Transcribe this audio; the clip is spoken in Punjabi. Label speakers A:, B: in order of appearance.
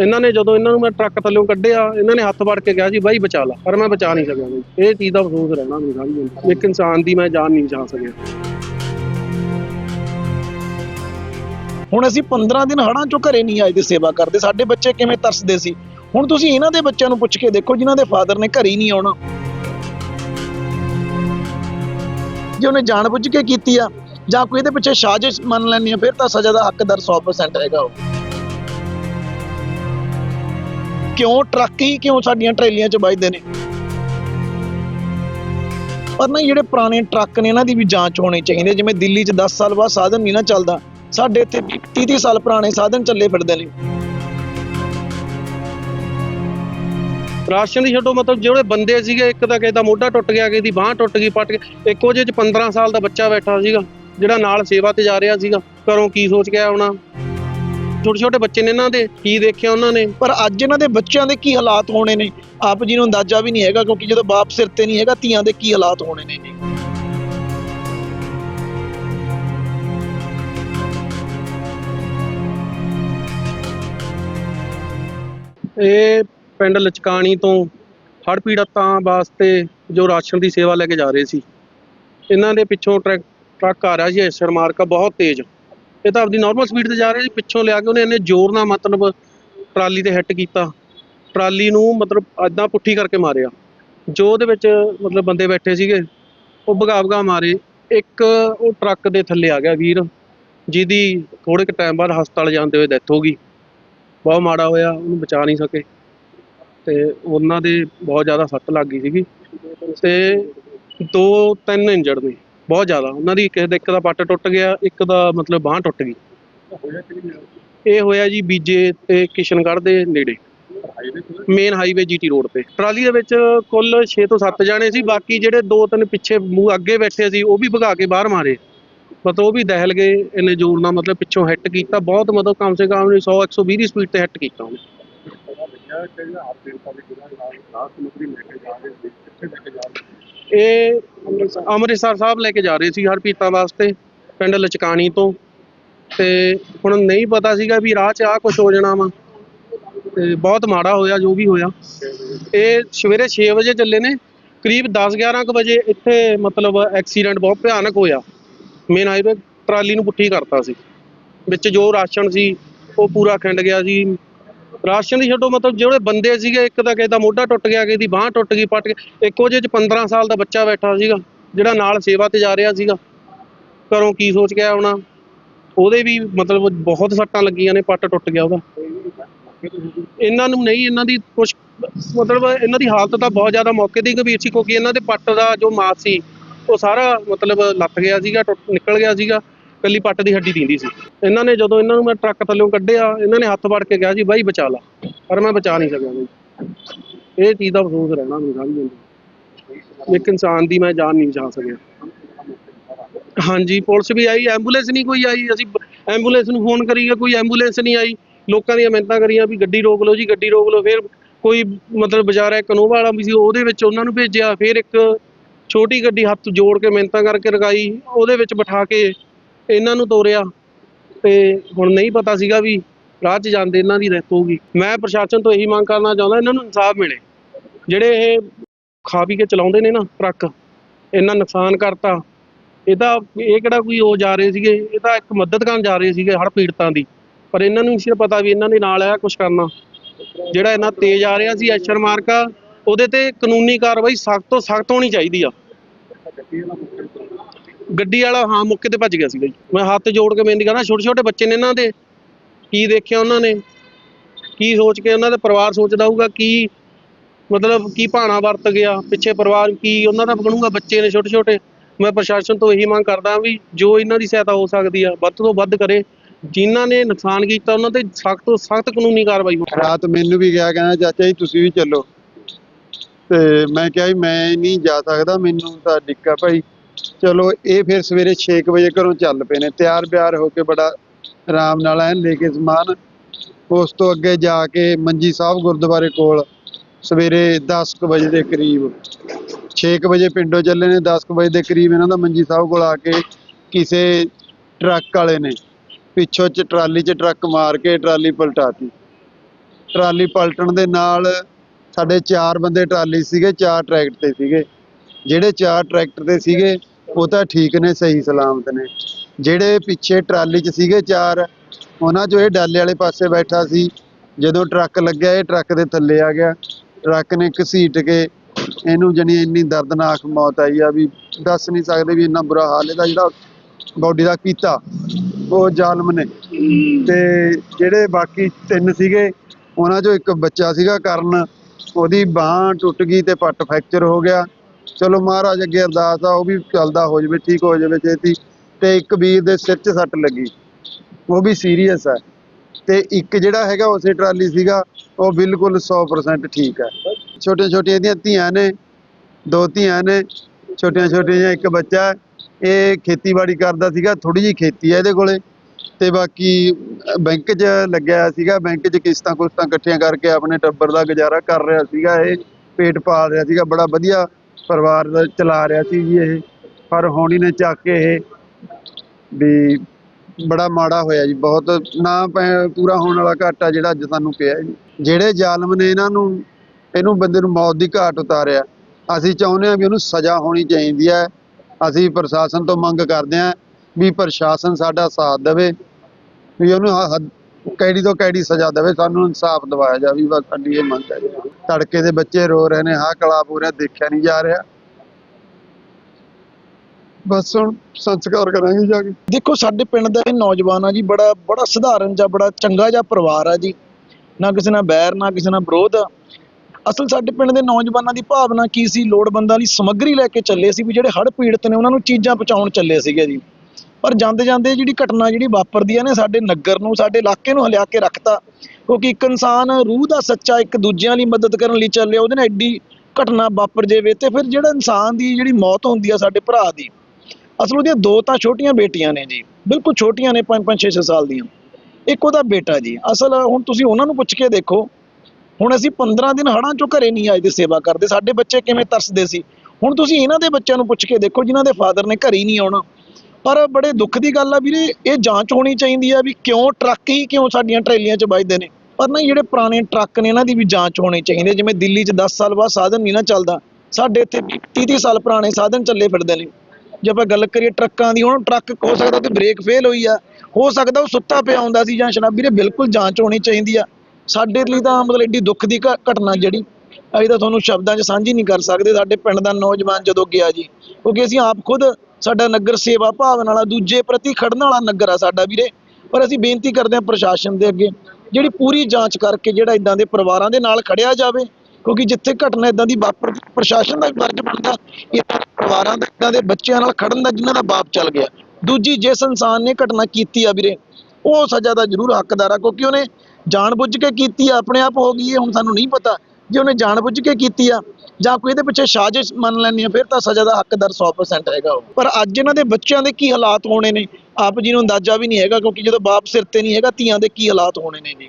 A: ਇਹਨਾਂ ਨੇ ਜਦੋਂ ਇਹਨਾਂ ਨੂੰ ਮੈਂ ਟਰੱਕ ਥੱਲੇੋਂ ਕੱਢਿਆ, ਇਹਨਾਂ ਨੇ ਹੱਥ ਵੜ ਕੇ ਕਿਹਾ ਜੀ, ਬਾਈ ਬਚਾ ਲਾ। ਪਰ ਮੈਂ ਬਚਾ ਨਹੀਂ ਸਕਿਆ ਬਈ ਇਹ ਚੀਜ਼ ਦਾ ਅਫਸੋਸ ਰਹਿਣਾ ਮੈਨੂੰ ਸਾਰੀ ਇੱਕ ਇਨਸਾਨ ਦੀ ਮੈਂ ਜਾਨ ਨਹੀਂ ਬਚਾ ਸਕਿਆ।
B: ਹੁਣ ਅਸੀਂ 15 ਦਿਨ ਹੜਾਂ ਚੋਂ ਘਰੇ ਨਹੀਂ ਆਏ ਤੇ ਸੇਵਾ ਕਰਦੇ। ਸਾਡੇ ਬੱਚੇ ਕਿਵੇਂ ਤਰਸਦੇ ਸੀ? ਹੁਣ ਤੁਸੀਂ ਇਹਨਾਂ ਦੇ ਬੱਚਿਆਂ ਨੂੰ ਪੁੱਛ ਕੇ ਦੇਖੋ, ਜਿਨ੍ਹਾਂ ਦੇ ਫਾਦਰ ਨੇ ਘਰੇ ਹੀ ਨਹੀਂ ਆਉਣਾ। ਜੇ ਉਹਨੇ ਜਾਣ ਬੁੱਝ ਕੇ ਕੀਤੀ ਆ, ਜਾਂ ਕੋਈ ਇਹਦੇ ਪਿੱਛੇ ਸਾਜ਼ਿਸ਼ ਮੰਨ ਲੈਣੀ ਆ, ਫਿਰ ਤਾਂ ਸਜ਼ਾ ਦਾ ਹੱਕਦਾਰ 100% ਹੈਗਾ ਉਹ। ਕਿਉਂ ਟਰੱਕ ਹੀ ਕਿਉਂ ਸਾਡੀਆਂ ਟਰੇਲੀਆਂ 'ਚ ਵੱਜਦੇ ਨੇ? ਪਰ ਨਾ ਜਿਹੜੇ ਪੁਰਾਣੇ ਟਰੱਕ ਨੇ, ਇਹਨਾਂ ਦੀ ਵੀ ਜਾਂਚ ਹੋਣੀ ਚਾਹੀਦੀ ਹੈ। ਜਿਵੇਂ ਦਿੱਲੀ 'ਚ 10 ਸਾਲ ਬਾਅਦ ਸਾਧਨ ਨਹੀਂ ਨਾ ਚੱਲਦਾ, ਸਾਡੇ ਇੱਥੇ 30 ਸਾਲ ਪੁਰਾਣੇ ਸਾਧਨ ਚੱਲੇ ਫਿਰਦੇ ਨੇ।
A: ਰਾਸ਼ਨ ਦੀ ਛੱਡੋ, ਮਤਲਬ ਜਿਹੜੇ ਬੰਦੇ ਸੀਗੇ, ਇੱਕ ਤਾਂ ਕਿਸੇ ਦਾ ਮੋਢਾ ਟੁੱਟ ਗਿਆ, ਕਿਸੇ ਦੀ ਬਾਹ ਟੁੱਟ ਗਈ, ਪੱਟ ਗਈ ਇੱਕੋ ਜਿਹੇ ਚ 15 ਸਾਲ ਦਾ ਬੱਚਾ ਬੈਠਾ ਸੀਗਾ, ਜਿਹੜਾ ਨਾਲ ਸੇਵਾ ਤੇ ਜਾ ਰਿਹਾ ਸੀਗਾ। ਘਰੋਂ ਕੀ ਸੋਚ ਕੇ ਆਇਆ ਹੋਣਾ? ਛੋਟੇ ਛੋਟੇ ਬੱਚੇ ਨੇ ਇਹਨਾਂ ਦੇ ਕੀ ਦੇਖਿਆ ਉਹਨਾਂ ਨੇ?
B: ਪਰ ਅੱਜ ਇਹਨਾਂ ਦੇ ਬੱਚਿਆਂ ਦੇ ਕੀ ਹਾਲਾਤ ਹੋਣੇ ਨੇ? ਆਪ ਜੀ ਨੂੰ ਅੰਦਾਜ਼ਾ ਵੀ ਨਹੀਂ ਹੈਗਾ ਕਿਉਂਕਿ ਜਦੋਂ ਬਾਪ ਸਿਰ ਤੇ ਨਹੀਂ ਹੈਗਾ ਧੀਆਂ ਦੇ ਕੀ ਹਾਲਾਤ ਹੋਣੇ ਨੇ ਜੀ?
A: ਇਹ ਪਿੰਡ ਲਚਕਾਣੀ ਤੋਂ ਹੜ੍ਹ ਪੀੜਤਾਂ ਵਾਸਤੇ ਜੋ ਰਾਸ਼ਨ ਦੀ ਸੇਵਾ ਲੈ ਕੇ ਜਾ ਰਹੇ ਸੀ ਇਹਨਾਂ ਦੇ ਪਿੱਛੋਂ ਟਰੱਕ ਟਰੱਕ ਆ ਰਿਹਾ ਸੀ ਐਸਰ ਮਾਰਕਾ ਬਹੁਤ ਤੇਜ਼। ਇਹ ਤਾਂ ਆਪਦੀ ਨਾਰਮਲ ਸਪੀਡ ਤੇ ਜਾ ਰਿਹਾ ਸੀ ਪਿੱਛੋਂ ਲਿਆ ਕੇ ਉਹਨੇ ਇੰਨੇ ਜ਼ੋਰ ਨਾਲ ਮਤਲਬ ਟਰਾਲੀ ਤੇ ਹਿੱਟ ਕੀਤਾ। ਟਰਾਲੀ ਨੂੰ ਮਤਲਬ ਐਦਾਂ ਪੁੱਠੀ ਕਰਕੇ ਮਾਰਿਆ। ਜੋ ਉਹਦੇ ਵਿੱਚ ਮਤਲਬ ਬੰਦੇ ਬੈਠੇ ਸੀਗੇ, ਉਹ ਭਗਾ ਭਗਾ ਮਾਰੇ। ਇੱਕ ਉਹ ਟਰੱਕ ਦੇ ਥੱਲੇ ਆ ਗਿਆ ਵੀਰ, ਜਿਹਦੀ ਥੋੜੇ ਕੁ ਟਾਈਮ ਬਾਅਦ ਹਸਪਤਾਲ ਜਾਂਦੇ ਹੋਏ ਡੈਥ ਹੋ ਗਈ। ਬਹੁਤ ਮਾੜਾ ਹੋਇਆ, ਉਹਨੂੰ ਬਚਾ ਨਹੀਂ ਸਕੇ। ਤੇ ਉਹਨਾਂ ਦੇ ਬਹੁਤ ਜ਼ਿਆਦਾ ਸੱਟ ਲੱਗ ਗਈ ਸੀਗੀ। ਤੇ ਦੋ ਤਿੰਨ ਇੰਜਰਡ ਨੇ। ਬਹੁਤ ਜ਼ਿਆਦਾ। ਉਹਨਾਂ ਦੀ ਕਿਸੇ ਦਾ ਇੱਕ ਦਾ ਪੱਟ ਟੁੱਟ ਗਿਆ, ਇੱਕ ਦਾ ਮਤਲਬ ਬਾਹ ਟੁੱਟ ਗਈ। ਇਹ ਹੋਇਆ ਜੀ ਬੀਜੇ ਤੇ ਕਿਸ਼ਨਗੜ੍ਹ ਦੇ ਨੇੜੇ। ਮੇਨ ਹਾਈਵੇ ਜੀਟੀ ਰੋਡ ਤੇ। ਟਰਾਲੀ ਦੇ ਵਿੱਚ ਕੁੱਲ 6 ਤੋਂ 7 ਜਾਣੇ ਸੀ, ਬਾਕੀ ਜਿਹੜੇ ਦੋ ਤਿੰਨ ਪਿੱਛੇ ਮੂੰਹ ਅੱਗੇ ਬੈਠੇ ਸੀ, ਉਹ ਵੀ ਭਗਾ ਕੇ ਬਾਹਰ ਮਾਰੇ। ਮਤਲਬ ਉਹ ਵੀ ਦਹਿਲ ਗਏ, ਇੰਨੇ ਜ਼ੋਰ ਨਾਲ ਮਤਲਬ ਪਿੱਛੋਂ ਹਿੱਟ ਕੀਤਾ, ਬਹੁਤ ਮਤਲਬ ਕਮ ਸੇ ਕਮ 100 120 ਦੀ ਸਪੀਡ ਤੇ ਹਿੱਟ ਕੀਤਾ ਉਹਨੇ। ਇਹ ਅੰਮ੍ਰਿਤਸਰ ਸਾਹਿਬ ਲੈ ਕੇ ਜਾ ਰਹੇ ਸੀ ਹਰਪੀਤਾਂ ਵਾਸਤੇ, ਪਿੰਡ ਲਚਕਾਣੀ ਤੋਂ। ਤੇ ਹੁਣ ਨਹੀਂ ਪਤਾ ਸੀਗਾ ਵੀ ਰਾਹ 'ਚ ਆ ਕੁਝ ਹੋ ਜਾਣਾ ਵਾ। ਤੇ ਬਹੁਤ ਮਾੜਾ ਹੋਇਆ, ਜੋ ਵੀ ਹੋਇਆ। ਇਹ ਸਵੇਰੇ 6 ਵਜੇ ਚੱਲੇ ਨੇ। ਕਰੀਬ 10 11 ਕੁ ਵਜੇ ਇੱਥੇ ਮਤਲਬ ਐਕਸੀਡੈਂਟ ਬਹੁਤ ਭਿਆਨਕ ਹੋਇਆ। ਮੇਨ ਹਾਈਵੇ ਟਰਾਲੀ ਨੂੰ ਪੁੱਠੀ ਕਰਤਾ ਸੀ। ਵਿੱਚ ਜੋ ਰਾਸ਼ਨ ਸੀ, ਉਹ ਪੂਰਾ ਖਿੰਡ ਗਿਆ ਸੀ। ਰਾਸ਼ਨ ਦੀ ਛੱਡੋ, ਮਤਲਬ ਜਿਹੜੇ ਬੰਦੇ ਸੀਗੇ, ਇੱਕ ਤਾਂ ਕਿਸੇ ਦਾ ਮੋਢਾ ਟੁੱਟ ਗਿਆ, ਕਿਸੇ ਦੀ ਬਾਹ ਟੁੱਟ ਗਈ, ਪੱਟ ਗਈ ਇੱਕੋ ਜਿਹੇ ਚ 15 ਸਾਲ ਦਾ ਬੱਚਾ ਬੈਠਾ ਸੀਗਾ, ਜਿਹੜਾ ਨਾਲ ਸੇਵਾ ਤੇ ਜਾ ਰਿਹਾ ਸੀਗਾ। ਘਰੋਂ ਕੀ ਸੋਚ ਕੇ ਆਇਆ ਉਹਦੇ ਵੀ ਮਤਲਬ ਬਹੁਤ ਸੱਟਾਂ ਲੱਗੀਆਂ ਨੇ, ਪੱਟ ਟੁੱਟ ਗਿਆ ਉਹਦਾ। ਇਹਨਾਂ ਨੂੰ ਨਹੀਂ, ਇਹਨਾਂ ਦੀ ਕੁਛ, ਮਤਲਬ ਇਹਨਾਂ ਦੀ ਹਾਲਤ ਤਾਂ ਬਹੁਤ ਜ਼ਿਆਦਾ ਮੌਕੇ ਦੀ ਗੰਭੀਰ ਸੀ, ਕਿਉਂਕਿ ਇਹਨਾਂ ਦੇ ਪੱਟ ਦਾ ਜੋ ਮਾਸ ਸੀ, ਉਹ ਸਾਰਾ ਮਤਲਬ ਲੱਥ ਗਿਆ ਸੀਗਾ, ਟੁੱਟ, ਨਿਕਲ ਗਿਆ ਸੀਗਾ। ਕੱਲੀ ਪੱਟ ਦੀ ਹੱਡੀ ਦਿੰਦੀ ਸੀ। ਇਹਨਾਂ ਨੇ ਜਦੋਂ ਇਹਨਾਂ ਨੂੰ ਮੈਂ ਟਰੱਕ ਥੱਲੇੋਂ ਕੱਢਿਆ, ਇਹਨਾਂ ਨੇ ਹੱਥ ਵੜ ਕੇ ਕਿਹਾ ਜੀ, ਬਾਈ ਬਚਾ ਲਾ। ਪਰ ਮੈਂ ਬਚਾ ਨਹੀਂ ਸਕਿਆ ਬਈ ਇਹ ਚੀਜ਼ ਦਾ ਅਫਸੋਸ ਰਹਿਣਾ ਮੈਨੂੰ ਸਾਰੀ ਜ਼ਿੰਦਗੀ ਇੱਕ ਇਨਸਾਨ ਦੀ ਮੈਂ ਜਾਨ ਨਹੀਂ ਬਚਾ ਸਕਿਆ। ਹਾਂਜੀ, ਪੁਲਿਸ ਵੀ ਆਈ, ਐਂਬੂਲੈਂਸ ਨਹੀਂ ਕੋਈ ਆਈ। ਅਸੀਂ ਐਂਬੂਲੈਂਸ ਨੂੰ ਫੋਨ ਕਰੀਏ ਕੋਈ ਐਂਬੂਲੈਂਸ ਨਹੀਂ ਆਈ। ਲੋਕਾਂ ਦੀਆਂ ਮਿਹਨਤਾਂ ਕਰੀਆਂ ਵੀ ਗੱਡੀ ਰੋਕ ਲਓ ਜੀ, ਗੱਡੀ ਰੋਕ ਲਓ। ਫਿਰ ਕੋਈ ਮਤਲਬ ਵਿਚਾਰਾ ਇੱਕ ਇਨੋਵਾ ਵਾਲਾ ਵੀ ਸੀ, ਉਹਦੇ ਵਿੱਚ ਉਹਨਾਂ ਨੂੰ ਭੇਜਿਆ। ਫਿਰ ਇੱਕ ਛੋਟੀ ਗੱਡੀ ਹੱਥ ਜੋੜ ਕੇ ਮਿਹਨਤਾਂ ਕਰਕੇ ਰਗਾਈ। ਉਹਦੇ ਵਿੱਚ ਬਿਠਾ ਕੇ ਇਹਨਾਂ ਨੂੰ ਤੋਰਿਆ ਤੇ ਹੁਣ ਨਹੀਂ ਪਤਾ ਸੀਗਾ ਵੀ ਰਾਹ 'ਚ ਜਾਂਦੇ ਇਹਨਾਂ ਦੀ ਡੈਥ ਹੋਊਗੀ। ਮੈਂ ਪ੍ਰਸ਼ਾਸਨ ਤੋਂ ਇਹੀ ਮੰਗ ਕਰਨਾ ਚਾਹੁੰਦਾ, ਇਹਨਾਂ ਨੂੰ ਇਨਸਾਫ ਮਿਲੇ। ਜਿਹੜੇ ਇਹ ਖਾ ਪੀ ਕੇ ਚਲਾਉਂਦੇ ਨੇ ਨਾ ਟਰੱਕ, ਇੰਨਾ ਨੁਕਸਾਨ ਕਰਤਾ। ਇਹ ਤਾਂ ਇਹ ਕਿਹੜਾ ਕੋਈ ਉਹ ਜਾ ਰਹੇ ਸੀਗੇ ਇਹ ਤਾਂ ਇੱਕ ਮਦਦ ਕਰਨ ਜਾ ਰਹੇ ਸੀਗੇ ਹੜ੍ਹ ਪੀੜਤਾਂ ਦੀ। ਪਰ ਇਹਨਾਂ ਨੂੰ ਨਹੀਂ ਪਤਾ ਵੀ ਇਹਨਾਂ ਦੇ ਨਾਲ ਆ ਕੁਝ ਕਰਨਾ। ਜਿਹੜਾ ਇਹਨਾਂ ਤੇਜ਼ ਆ ਰਿਹਾ ਸੀ ਐਸ਼ਰ ਮਾਰਕਾ, ਉਹਦੇ ਤੇ ਕਾਨੂੰਨੀ ਕਾਰਵਾਈ ਸਖਤ ਤੋਂ ਸਖਤ ਹੋਣੀ ਚਾਹੀਦੀ ਆ। ਗੱਡੀ ਵਾਲਾ ਹਾਂ ਮੌਕੇ ਤੇ ਭੱਜ ਗਿਆ ਸੀਗਾ ਜੀ। ਮੈਂ ਹੱਥ ਜੋੜ ਕੇ ਬੇਨਤੀ ਕਰਦਾ ਛੋਟੇ ਛੋਟੇ ਬੱਚੇ ਨੇ ਇਹਨਾਂ ਦੇ, ਕੀ ਦੇਖਿਆ ਉਹਨਾਂ ਨੇ? ਕੀ ਸੋਚ ਕੇ ਉਹਨਾਂ ਦਾ ਪਰਿਵਾਰ ਸੋਚਦਾ ਹੋਊਗਾ, ਕੀ ਮਤਲਬ ਕੀ ਭਾਣਾ ਵਰਤ ਗਿਆ, ਪਿੱਛੇ ਪਰਿਵਾਰ ਕੀ ਉਹਨਾਂ ਦਾ ਬਣੂਗਾ, ਬੱਚੇ ਨੇ ਛੋਟੇ ਛੋਟੇ। ਮੈਂ ਪ੍ਰਸ਼ਾਸਨ ਤੋਂ ਇਹੀ ਮੰਗ ਕਰਦਾ ਵੀ ਜੋ ਇਹਨਾਂ ਦੀ ਸਹਾਇਤਾ ਹੋ ਸਕਦੀ ਆ, ਵੱਧ ਤੋਂ ਵੱਧ ਕਰੇ। ਜਿਨ੍ਹਾਂ ਨੇ ਨੁਕਸਾਨ ਕੀਤਾ ਉਹਨਾਂ ਤੇ ਸਖਤ ਤੋਂ ਸਖਤ ਕਾਨੂੰਨੀ ਕਾਰਵਾਈ ਹੋ
C: ਰਾਤ ਮੈਨੂੰ ਵੀ ਗਿਆ ਕਹਿੰਦਾ, ਚਾਚਾ ਜੀ, ਤੁਸੀਂ ਵੀ ਚੱਲੋ। ਤੇ ਮੈਂ ਕਿਹਾ ਜੀ ਮੈਂ ਨਹੀਂ ਜਾ ਸਕਦਾ, ਮੈਨੂੰ ਤਾਂ ਡਿੱਕਾ ਭਾਈ। ਚਲੋ ਇਹ ਫਿਰ ਸਵੇਰੇ 6 ਵਜੇ ਘਰੋਂ ਚੱਲ ਪਏ ਨੇ। ਤਿਆਰ ਬਿਆਰ ਹੋ ਕੇ ਬੜਾ ਆਰਾਮ ਨਾਲ ਐਨ ਲੈ ਕੇ ਸਮਾਨ। ਉਸ ਤੋਂ ਅੱਗੇ ਜਾ ਕੇ ਮੰਜੀ ਸਾਹਿਬ ਗੁਰਦੁਆਰੇ ਕੋਲ ਸਵੇਰੇ 10 ਕੁ ਵਜੇ ਦੇ ਕਰੀਬ 6 ਕੁ ਵਜੇ ਪਿੰਡੋਂ ਚੱਲੇ ਨੇ। 10 ਕੁ ਵਜੇ ਦੇ ਕਰੀਬ ਇਹਨਾਂ ਦਾ ਮੰਜੀ ਸਾਹਿਬ ਕੋਲ ਆ ਕੇ ਕਿਸੇ ਟਰੱਕ ਵਾਲੇ ਨੇ ਪਿੱਛੋਂ ਚ ਟਰਾਲੀ 'ਚ ਟਰੱਕ ਮਾਰ ਕੇ ਟਰਾਲੀ ਪਲਟਾਤੀ। ਟਰਾਲੀ ਪਲਟਣ ਦੇ ਨਾਲ ਸਾਡੇ ਚਾਰ ਬੰਦੇ ਟਰਾਲੀ ਸੀਗੇ, ਚਾਰ ਟਰੈਕਟਰ ਤੇ ਸੀਗੇ। ਜਿਹੜੇ ਚਾਰ ਟਰੈਕਟਰ ਤੇ ਸੀਗੇ, ਉਹ ਤਾਂ ਠੀਕ ਨੇ, ਸਹੀ, ਸਲਾਮਤ ਨੇ। ਜਿਹੜੇ ਪਿੱਛੇ ਟਰਾਲੀ 'ਚ ਸੀਗੇ ਚਾਰ, ਉਹਨਾਂ 'ਚੋਂ ਇਹ ਡਾਲੇ ਵਾਲੇ ਪਾਸੇ ਬੈਠਾ ਸੀ। ਜਦੋਂ ਟਰੱਕ ਲੱਗਿਆ, ਇਹ ਟਰੱਕ ਦੇ ਥੱਲੇ ਆ ਗਿਆ। ਟਰੱਕ ਨੇ ਘਸੀਟ ਕੇ ਇਹਨੂੰ ਜਣੀ ਇੰਨੀ ਦਰਦਨਾਕ ਮੌਤ ਆਈ ਆ ਵੀ ਦੱਸ ਨਹੀਂ ਸਕਦੇ ਵੀ ਇੰਨਾ ਬੁਰਾ ਹਾਲ ਇਹਦਾ ਜਿਹੜਾ ਬਾਡੀ ਦਾ ਕੀਤਾ, ਉਹ ਜ਼ਾਲਮ ਨੇ। ਤੇ ਜਿਹੜੇ ਬਾਕੀ ਤਿੰਨ ਸੀਗੇ, ਉਹਨਾਂ 'ਚੋਂ ਇੱਕ ਬੱਚਾ ਸੀਗਾ ਕਰਨ, ਉਹਦੀ ਬਾਹ ਟੁੱਟ ਗਈ ਤੇ ਪੱਟ ਫ੍ਰੈਕਚਰ ਹੋ ਗਿਆ। ਚਲੋ ਮਹਾਰਾਜ ਅੱਗੇ ਅਰਦਾਸ ਆ, ਉਹ ਵੀ ਚੱਲਦਾ ਹੋ ਜਾਵੇ, ਠੀਕ ਹੋ ਜਾਵੇ ਛੇਤੀ। ਤੇ ਇੱਕ ਵੀਰ ਦੇ ਸਿਰ 'ਚ ਸੱਟ ਲੱਗੀ। ਉਹ ਵੀ ਸੀਰੀਅਸ ਹੈ ਤੇ ਇੱਕ ਜਿਹੜਾ ਹੈਗਾ ਉਸੇ ਟਰਾਲੀ ਸੀਗਾ, ਉਹ ਬਿਲਕੁਲ 100% ਠੀਕ ਹੈ ਛੋਟੀਆਂ ਛੋਟੀਆਂ ਇਹਦੀਆਂ ਧੀਆਂ ਨੇ, ਦੋ ਧੀਆਂ ਨੇ ਛੋਟੀਆਂ ਛੋਟੀਆਂ ਜਿਹਾ ਇੱਕ ਬੱਚਾ ਇਹ ਖੇਤੀਬਾੜੀ ਕਰਦਾ ਸੀਗਾ ਥੋੜੀ ਜਿਹੀ ਖੇਤੀ ਹੈ ਇਹਦੇ ਕੋਲੇ। ਤੇ ਬਾਕੀ ਬੈਂਕ 'ਚ ਲੱਗਿਆ ਸੀਗਾ, ਬੈਂਕ 'ਚ ਕਿਸ਼ਤਾਂ ਕੁਸ਼ਤਾਂ ਇਕੱਠੀਆਂ ਕਰਕੇ ਆਪਣੇ ਟੱਬਰ ਦਾ ਗੁਜ਼ਾਰਾ ਕਰ ਰਿਹਾ ਸੀਗਾ। ਇਹ ਪੇਟ ਪਾਲ ਰਿਹਾ ਸੀਗਾ, ਬੜਾ ਵਧੀਆ ਪਰਿਵਾਰ ਦਾ ਚਲਾ ਰਿਹਾ ਸੀ ਜੀ ਇਹ, ਪਰ ਹੁਣ ਇਹਨੇ ਚੱਕ ਕੇ ਇਹ ਵੀ ਬੜਾ ਮਾੜਾ ਹੋਇਆ ਜੀ, ਬਹੁਤ ਨਾ ਪੈ- ਪੂਰਾ ਹੋਣ ਵਾਲਾ ਘਾਟਾ ਜਿਹੜਾ ਅੱਜ ਸਾਨੂੰ ਪਿਆ ਜੀ। ਜਿਹੜੇ ਜ਼ਾਲਮ ਨੇ ਇਹਨਾਂ ਨੂੰ, ਇਹਨੂੰ ਬੰਦੇ ਨੂੰ ਮੌਤ ਦੀ ਘਾਟ ਉਤਾਰਿਆ। ਅਸੀਂ ਚਾਹੁੰਦੇ ਹਾਂ ਵੀ ਉਹਨੂੰ ਸਜ਼ਾ ਹੋਣੀ ਚਾਹੀਦੀ ਹੈ। ਅਸੀਂ ਪ੍ਰਸ਼ਾਸਨ ਤੋਂ ਮੰਗ ਕਰਦੇ ਹਾਂ ਵੀ ਪ੍ਰਸ਼ਾਸਨ ਸਾਡਾ ਸਾਥ ਦੇਵੇ, ਵੀ ਉਹਨੂੰ ਹ- ਹੱਦ- ਕੈੜੀ ਤੋਂ ਕੈੜੀ ਸਜ਼ਾ ਦੇਵੇ, ਸਾਨੂੰ ਇਨਸਾਫ ਦਿਵਾਇਆ ਜਾਵੇ ਬਸ ਸਾਡੀ ਇਹ ਮੰਗ ਹੈ। ਤੜਕੇ ਦੇ ਬੱਚੇ ਰੋ ਰਹੇ ਨੇ ਹਾਂ ਕਲਾਪ ਹੋ ਦੇਖਿਆ ਨਹੀਂ ਜਾ ਰਿਹਾ। ਬਸ ਹੁਣ ਸੰਸਕਾਰ ਕਰਾਂਗੇ ਜਾ ਕੇ।
B: ਦੇਖੋ, ਸਾਡੇ ਪਿੰਡ ਦਾ ਇਹ ਨੌਜਵਾਨ ਆ ਜੀ, ਬੜਾ ਬੜਾ ਸਧਾਰਨ ਜਿਹਾ ਬੜਾ ਚੰਗਾ ਜਿਹਾ ਪਰਿਵਾਰ ਆ ਜੀ। ਨਾ ਕਿਸੇ ਨਾਲ ਬੈਰ, ਨਾ ਕਿਸੇ ਨਾਲ ਵਿਰੋਧ ਅਸਲ ਸਾਡੇ ਪਿੰਡ ਦੇ ਨੌਜਵਾਨਾਂ ਦੀ ਭਾਵਨਾ ਕੀ ਸੀ? ਲੋੜਵੰਦਾਂ ਲਈ ਸਮੱਗਰੀ ਲੈ ਕੇ ਚੱਲੇ ਸੀ, ਵੀ ਜਿਹੜੇ ਹੜ੍ਹ ਪੀੜਤ ਨੇ, ਉਹਨਾਂ ਨੂੰ ਚੀਜ਼ਾਂ ਪਹੁੰਚਾਉਣ ਚੱਲੇ ਸੀਗੇ ਜੀ। ਪਰ ਜਾਂਦੇ ਜਾਂਦੇ ਜਿਹੜੀ ਘਟਨਾ ਜਿਹੜੀ ਵਾਪਰਦੀ ਹੈ ਨੇ ਸਾਡੇ ਨਗਰ ਨੂੰ, ਸਾਡੇ ਇਲਾਕੇ ਨੂੰ ਹਲਿਆ ਕੇ ਰੱਖਤਾ, ਕਿਉਂਕਿ ਇੱਕ ਇਨਸਾਨ ਰੂਹ ਦਾ ਸੱਚਾ ਇੱਕ ਦੂਜਿਆਂ ਲਈ ਮਦਦ ਕਰਨ ਲਈ ਚੱਲਿਆ, ਉਹਦੇ ਨਾਲ ਐਡੀ ਘਟਨਾ ਵਾਪਰ ਜਾਵੇ ਤੇ ਫਿਰ ਜਿਹੜਾ ਇਨਸਾਨ ਦੀ ਜਿਹੜੀ ਮੌਤ ਹੁੰਦੀ ਆ ਸਾਡੇ ਭਰਾ ਦੀ, ਅਸਲ ਉਹਦੀਆਂ ਦੋ ਤਾਂ ਛੋਟੀਆਂ ਬੇਟੀਆਂ ਨੇ ਜੀ, ਬਿਲਕੁਲ ਛੋਟੀਆਂ ਨੇ 5 5 6 6 ਸਾਲ ਦੀਆਂ, ਇੱਕ ਉਹਦਾ ਬੇਟਾ ਜੀ, ਅਸਲ ਹੁਣ ਤੁਸੀਂ ਉਹਨਾਂ ਨੂੰ ਪੁੱਛ ਕੇ ਦੇਖੋ, ਹੁਣ ਅਸੀਂ 15 ਦਿਨ ਹੜਾਂ ਚੋਂ ਘਰੇ ਨਹੀਂ ਆਏ ਤੇ ਸੇਵਾ ਕਰਦੇ, ਸਾਡੇ ਬੱਚੇ ਕਿਵੇਂ ਤਰਸਦੇ ਸੀ, ਹੁਣ ਤੁਸੀਂ ਇਹਨਾਂ ਦੇ ਬੱਚਿਆਂ ਨੂੰ ਪੁੱਛ ਕੇ ਦੇਖੋ ਜਿਨ੍ਹਾਂ ਦੇ ਫਾਦਰ ਨੇ ਘਰੇ ਹੀ ਨਹੀਂ ਆਉਣਾ ਪਰ ਬੜੇ ਦੁੱਖ ਦੀ ਗੱਲ ਆ ਵੀਰੇ, ਇਹ ਜਾਂਚ ਹੋਣੀ ਚਾਹੀਦੀ ਆ ਵੀ ਕਿਉਂ ਟਰੱਕ ਹੀ ਕਿਉਂ ਸਾਡੀਆਂ ਟਰੇਲੀਆਂ 'ਚ ਵੱਜਦੇ ਨੇ। ਪਰ ਨਾ ਜਿਹੜੇ ਪੁਰਾਣੇ ਟਰੱਕ ਨੇ, ਇਹਨਾਂ ਦੀ ਵੀ ਜਾਂਚ ਹੋਣੀ ਚਾਹੀਦੀ ਹੈ। ਜਿਵੇਂ ਦਿੱਲੀ 'ਚ 10 ਸਾਲ ਬਾਅਦ ਸਾਧਨ ਨਹੀਂ ਨਾ ਚੱਲਦਾ, ਸਾਡੇ ਇੱਥੇ 30 30 ਸਾਲ ਪੁਰਾਣੇ ਸਾਧਨ ਚੱਲੇ ਫਿਰਦੇ ਨੇ। ਜੇ ਆਪਾਂ ਗੱਲ ਕਰੀਏ ਟਰੱਕਾਂ ਦੀ, ਹੁਣ ਟਰੱਕ ਹੋ ਸਕਦਾ ਤੇ ਬ੍ਰੇਕ ਫੇਲ ਹੋਈ ਆ, ਹੋ ਸਕਦਾ ਉਹ ਸੁੱਤਾ ਪਿਆ ਹੁੰਦਾ ਸੀ ਜਾਂ ਸ਼ਰਾਬੀ। ਦੇ ਬਿਲਕੁਲ ਜਾਂਚ ਹੋਣੀ ਚਾਹੀਦੀ ਆ। ਸਾਡੇ ਲਈ ਤਾਂ ਮਤਲਬ ਏਡੀ ਦੁੱਖ ਦੀ ਘਟਨਾ ਜਿਹੜੀ, ਅਸੀਂ ਤਾਂ ਤੁਹਾਨੂੰ ਸ਼ਬਦਾਂ 'ਚ ਸਾਂਝੀ ਨਹੀਂ ਕਰ ਸਕਦੇ। ਸਾਡੇ ਪਿੰਡ ਦਾ ਨੌਜਵਾਨ ਜਦੋਂ ਗਿਆ ਜੀ ਕਿਉਂਕਿ ਅਸੀਂ ਆਪ ਖੁਦ ਸਾਡਾ ਨਗਰ ਸੇਵਾ ਭਾਵਨਾ ਵਾਲਾ ਦੂਜੇ ਪ੍ਰਤੀ ਖੜਨ ਵਾਲਾ ਨਗਰ ਆ ਸਾਡਾ ਵੀਰੇ। ਪਰ ਅਸੀਂ ਬੇਨਤੀ ਕਰਦੇ ਹਾਂ ਪ੍ਰਸ਼ਾਸਨ ਦੇ ਅੱਗੇ, ਜਿਹੜੀ ਪੂਰੀ ਜਾਂਚ ਕਰਕੇ ਜਿਹੜਾ ਇਦਾਂ ਦੇ ਪਰਿਵਾਰਾਂ ਦੇ ਨਾਲ ਖੜਿਆ ਜਾਵੇ, ਕਿਉਂਕਿ ਜਿੱਥੇ ਘਟਨਾ ਇਦਾਂ ਦੀ ਵਾਪਰ, ਪ੍ਰਸ਼ਾਸਨ ਦਾ ਵੀ ਫਰਜ਼ ਬਣਦਾ, ਇਦਾਂ ਪਰਿਵਾਰਾਂ ਦਾ, ਇਦਾਂ ਦੇ ਬੱਚਿਆਂ ਨਾਲ ਖੜਨ ਦਾ ਜਿਨ੍ਹਾਂ ਦਾ ਬਾਪ ਚੱਲ ਗਿਆ। ਦੂਜੀ ਜਿਸ ਇਨਸਾਨ ਨੇ ਘਟਨਾ ਕੀਤੀ ਆ ਵੀਰੇ, ਉਹ ਸਜ਼ਾ ਦਾ ਜ਼ਰੂਰ ਹੱਕਦਾਰ ਆ, ਕਿਉਂਕਿ ਉਹਨੇ ਜਾਣਬੁੱਝ ਕੇ ਕੀਤੀ ਆਪਣੇ ਆਪ ਹੋ ਗਈ ਇਹ ਹੁਣ ਸਾਨੂੰ ਨਹੀਂ ਪਤਾ। ਜੇ ਉਹਨੇ ਜਾਣਬੁੱਝ ਕੇ ਕੀਤੀ ਆ, ਜਾਂ ਕੋਈ ਇਹਦੇ ਪਿੱਛੇ ਸਾਜ਼ਿਸ਼ ਮੰਨ ਲੈਣੀ ਆ, ਫਿਰ ਤਾਂ ਸਜ਼ਾ ਦਾ ਹੱਕਦਾਰ 100% ਹੈਗਾ ਉਹ। ਪਰ ਅੱਜ ਇਹਨਾਂ ਦੇ ਬੱਚਿਆਂ ਦੇ ਕੀ ਹਾਲਾਤ ਹੋਣੇ ਨੇ, ਆਪ ਜੀ ਨੂੰ ਅੰਦਾਜ਼ਾ ਵੀ ਨਹੀਂ ਹੈਗਾ, ਕਿਉਂਕਿ ਜਦੋਂ ਬਾਪ ਸਿਰ ਤੇ ਨਹੀਂ ਹੈਗਾ, ਧੀਆਂ ਦੇ ਕੀ ਹਾਲਾਤ ਹੋਣੇ ਨੇ ਜੀ।